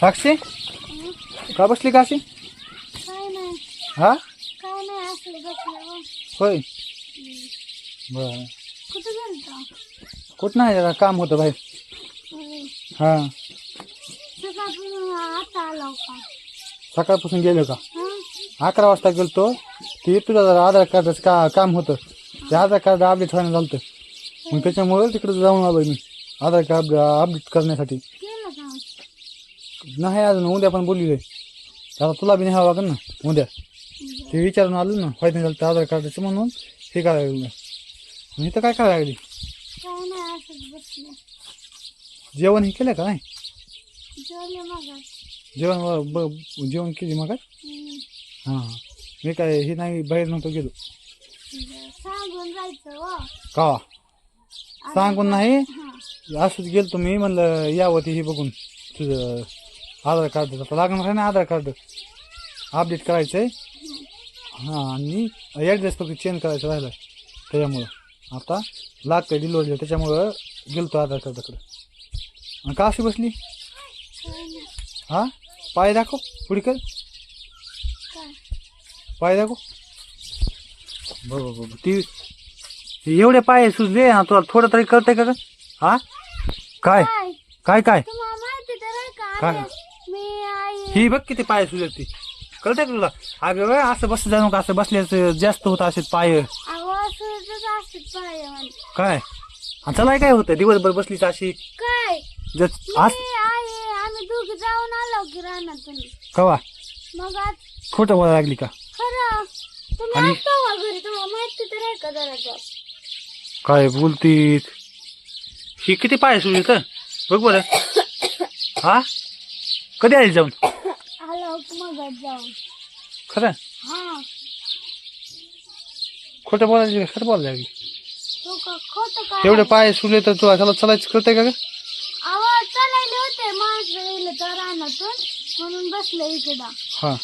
साक्षी का बसली का अशी? काय नाही. हा? काय नाही असले बसले हो. होय. बर. कुठं गेलता कुठं नाही जरा काम होतं बाहेर. हा. सकाळपासून आता आला का सकाळपासून गेलो का? हं? अकरा वाजता गेलतो. ते तुझं जरा आधार कार्डाचं का काम होतं. ते आधार कार्ड अपडेट व्हायला झालं होतं. मग त्याच्यामुळं तिकडे जाऊन आलो मी. आधार कार्ड अपडेट करण्यासाठी. नाही अजून उद्या पण बोलली आता तुला बी न्यावं लागेल ना उद्या. ते विचारून आलो ना फायदा झालं तर आधार कार्डाचं म्हणून हे करायला लागलं? मी तर काय करायला लागली? काय नाही असंच बसले. जेवण हे केलं का नाही? जेवले मग जेवण व- ब- जेवण केली मग हां हां. मी काय हे नाही बाहेर नव्हतो गेलो. सांगून जायचं व का? सांगून नाही? हा. असंच गेलो तुम्ही म्हणलं यावं ते हे बघून तुझं आधार कार्ड लागणार आहे ना आधार कार्ड? अपडेट करायचं आहे हां आणि ॲड्रेस फक्त चेंज करायचं राहिलं त्याच्यामुळं. आता लागतं डिलिव्हरी त्याच्यामुळं गेलो तो आधार कार्डाकडं आणि का अशी बसली? हां? पाय दाखव पुढे कर काय पाय दाखव. बरोबर बरोबर ती एवढे पाय सुचले ना तुला थोडं तरी कळतंय का? हा? काय? काय? काय काय? ही बघ किती पाय सुजले ती. कळतंय का तुला? अगं असं बस जाऊ नका असं बसल्याचं जास्त होत असेल पाय. अहो असंच असते पाय काय? आणि चला काय होतं? दिवसभर बसलीच अशी? काय? जर आज मी आई आम्ही दोघे जाऊन आलो की रानातून कवा? मग आज? खोटं बोलायला लागली का? खरं? तुम्ही आणि- असता का घरी? तुम्हाला माहिती तर आहे का जरा जर काय बोलती ही किती पाय सुजले तर बघ बरं. हा? कधी आली जाऊन? की मग खरं? हा. खोटं खरं तो का खोटं काय? तेवढे पाय सुले तर तुला त्याला चलायचं कळतंय का ग? आवाज चालायले होते. माणसं येईल तर रानातून. म्हणून बसले इकडं हा.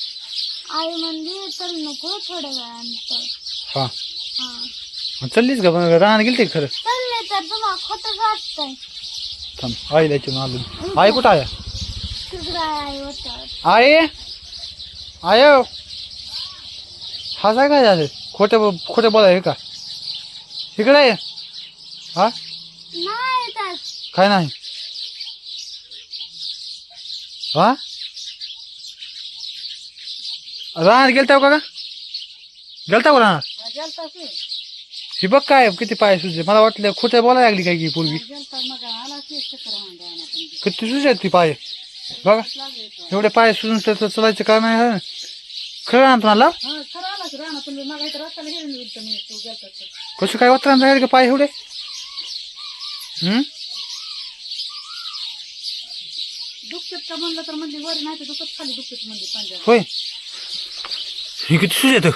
आई म्हणली चल नको थोड्या वेळानंतर. हा. हा. मग चाललीच का? पण राहणं गेलते का खरं? चालले तर तुम्हाला खोटं वाटतंय. थांब. आईला इथून आलो. आई कुठं आया आहे आई? आय. काय झाले? झालं खोटे खोटे बोलाय का? इकडे आहे हा? काय नाही. हा? राहणार गेलता का? ग? गेलता का राहणार ही बघ काय किती पाय सुजले. मला वाटलं खोटे बोलायला लागली काय की पूर्वी किती सुजले ती पाय? बघा एवढे पाय सुजून तर चलायचं काय नाही हं. खरं ना तुम्हाला? कसं काय वाटतं राहिलं का पाय एवढे? हम्म म्हणजे वर नाही तर दुखत खाली दुखत म्हणजे पंजा होय. ही किती सुज येतं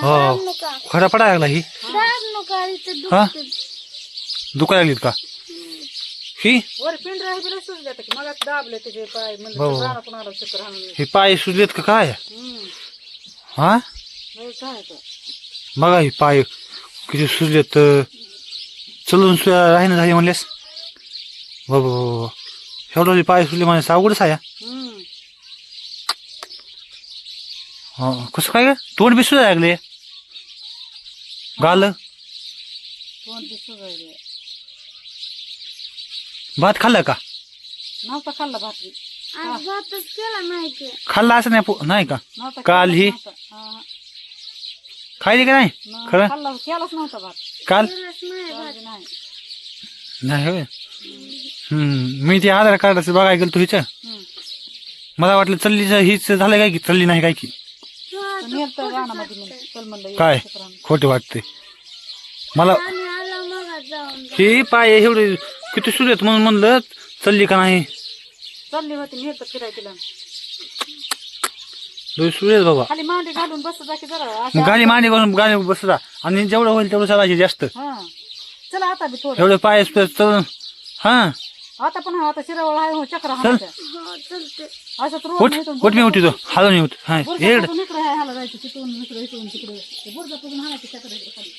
हा खरा पडायला लागला ही. दाब नका इथं हा? दुखतं दुखायला लागलीत का? ही? वर पिंड राहिलं सुज जातं की मग दाबले त्याचे पाय हो. म्हणलं चक्कर हे सुजलेत का काय? हा? हो, काय तर. बघा ही पाय किती सुजलेत. चलून राहीन झाली म्हणलेस बाबा एवढं पाय सुजले म्हणजे अवघडच आहे हम्म. हा कसं काय ग? तोंड बी लागले. गाल? कोण ते सुजायले भात खाल्ला का? नव्हता खाल्ला भाकरी आज भातच केला नाही की खाल्ला असं नाही पो- नाही का? नव्हता काल ही नव्हता. खायली का नाही? न- खरं? खाल्ला केलाच नव्हता भात. काल? केलाच नाही भात. काल नाही. नाही होय? हम्म मी ते आधार कार्डाचं बघायला गेलो तू हिचं. हम्म. मला वाटलं चल्लीच हीच झालं काय की चल्ली नाही काय की? हा, तर नेलतं रानामध्ये मी चल म्हणलं काय. खोटे वाटते मला आम्ही आलो मग आज जाऊन. हे पाय एवढे किती सुरेत म्हणून म्हणलं चल्ली का नाही? चालली होती फिराय तिला सुरेत बाबा. खाली मांडी घालून बसत जा की जरा मग असं गाडी मांडी करून गाडी बसला आणि जेवढं होईल तेवढं चालायचे जास्त. हा. चला आता बी थोडं. एवढे पाय चल हा. आता पण आता शिरावळ आहे हो चक्र हाणायच्या हो चलते असंच उठ रोज उठ मी उठतो. हालो नाही उठ हा येड. इकडे ह्याला जायचं तिथून इकडे इकडून तिकडे. ते बुरजा पुजून हाणायचं चक्र इकडे खाली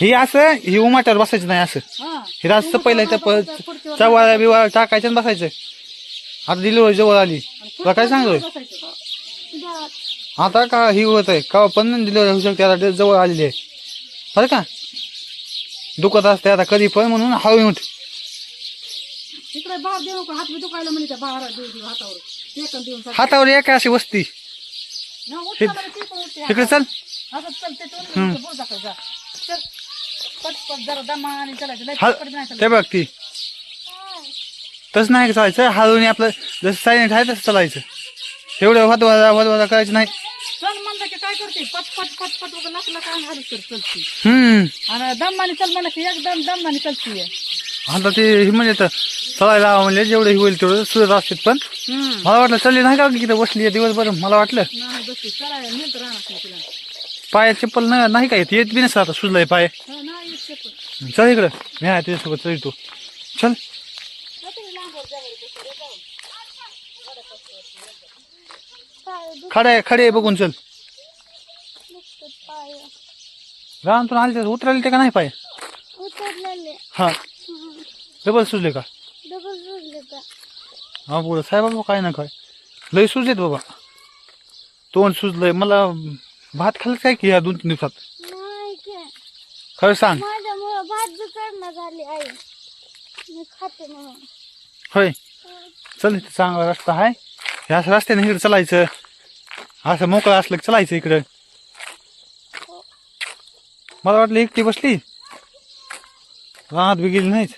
हे असं हे उमाट्यावर बसायचं नाही असं. हा. हे रात पहिला इथं प- चवाळा बिवाळा टाकायचं आणि बसायचं. आता डिलिव्हरी जवळ आली. तुला काय सांगतोय? आता का ही होत आहे? का पण डिलिव्हरी होऊ शकते आता जवळ आलेली आहे. बरं का? दुखत असते आता कधी पण म्हणून हळू उठ. इकडे त्या हातावर. एक अशी वस्ती. तिकडे चल. असं चल. ते पटपट जरा चलायचं लय हा पटपट नाही चालायचं. बघ ती. तसं नाही चालायचं हळून आपलं जसं सायलेंट आहे तसं चालायचं. एवढं वदवादा वदवादा करायचं नाही. चल म्हणलं की काय करते? पटपट पटपट वगैरे लागला काय हालत कर चलती. हम्म. आणि दमाने चल म्हणलं की एकदम दमाने चलती आता ते हे म्हणजे तर चलायला म्हणजे जेवढं हे होईल तेवढं सुरत असतात पण. मला वाटलं चलली नाही का किती बसली दिवसभर मला वाटलं. नाही बसली. चला नेत राहणार नाही तिला. पायात चप्पल नाही नाही काय येत? बी नसतं आता सुजलंय पाय. हा, नाही येत. चल इकडं. मी आहे तुझ्यासोबत. चल तू चल. खडे खडे बघून चल. पाय राहून आले ते उतरायला ते का नाही पाय? हा. डबल सुजले का? डबल सुजले का हा बोल साहेब बाबा काय ना काय. लय सुजलेत बाबा. तोंड सुजलंय. मला भात खाल्लं काय की या दोन तीन दिवसात? खरं सांग. माझ्यामुळं भात बिकडनं झाली आई. मी खाते म्हणून. होय. चल इथं चांगला रस्ता आहे. हे असं रस्त्याने इकडे चालायचं. असं मोकळं असलं की चालायचं इकडं. मला वाटलं एकटी बसली. रानात बी गेली नाहीच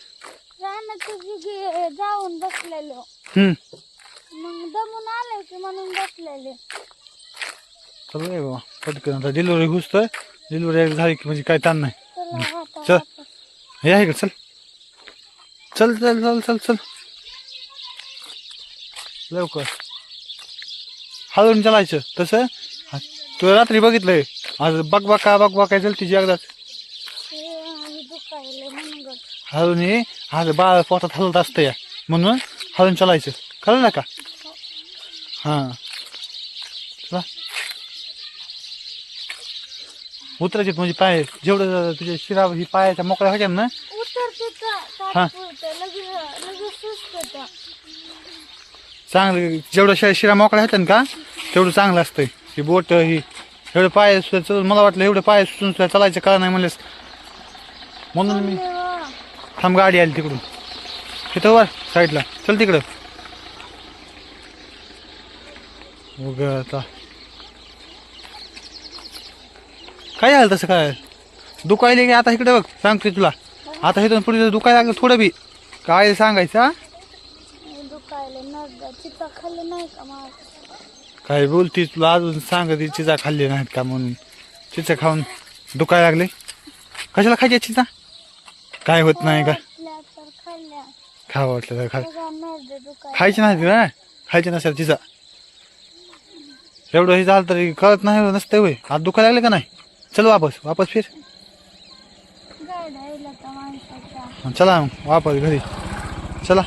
रानात गे- जाऊन बसलेलो. हम्म. मग दमून आले की म्हणून बसलेले. चल रे बाबा पटकन आता डिलिव्हरी घुसतोय डिलिव्हरी झाली की म्हणजे काय ताण नाही. चल. हे आहे इकडे चल. चल चल चल चल चल. लवकर. हळून चालायचं. तसं? हा, तू रात्री बघितलंय. आज बघ बघा बघ बघ काय तिची एकदाच. हे हळून ये. आज बाळ पोटात हलत असतं या म्हणून हळून चालायचं. कळलं का? हां. उतरायचे म्हणजे पाय जेवढं तुझ्या शिरा ही पायाच्या मोकळ्या व्हायच्या ना? उतरते का? हा. लगेच लगेच चांगलं जेवढं शि- शिरा मोकळ्या होत्या ना का तेवढं चांगलं असतंय. ही बोट ही एवढं पाय सुद्धा मला वाटलं एवढं पाय सुचून सुद्धा चालायचं कळलं नाही म्हणलेस. म्हणून मी थांब गाडी आली तिकडून. तिथं वर साईडला. चल तिकडं. उग आता. काय झालं तसं काय? दुखायले की आता इकडे बघ सांगते तुला. आता इथून पुढे दुखायला लागलं थोडं बी. काय सांगायचं हा? दुखायले नरडा चिता खाल्ले नाही का माझ काय बोलती तुला अजून सांगते चिचा खाल्ली नाहीत का म्हणून? चिचा खाऊन दुखायला लागले? कशाला खायची चिचा? काय होत नाही का? वाटल्या तर खाल्ल्या. खा वाटलं तर खा. दुखाय खायची नाही का खायची नसेल चिचा. एवढं हे झालं तरी कळत नाही नसतं होय. हात दुखायला लागले का नाही? चल वापस वापस फिर. चला वापस घरी. चला.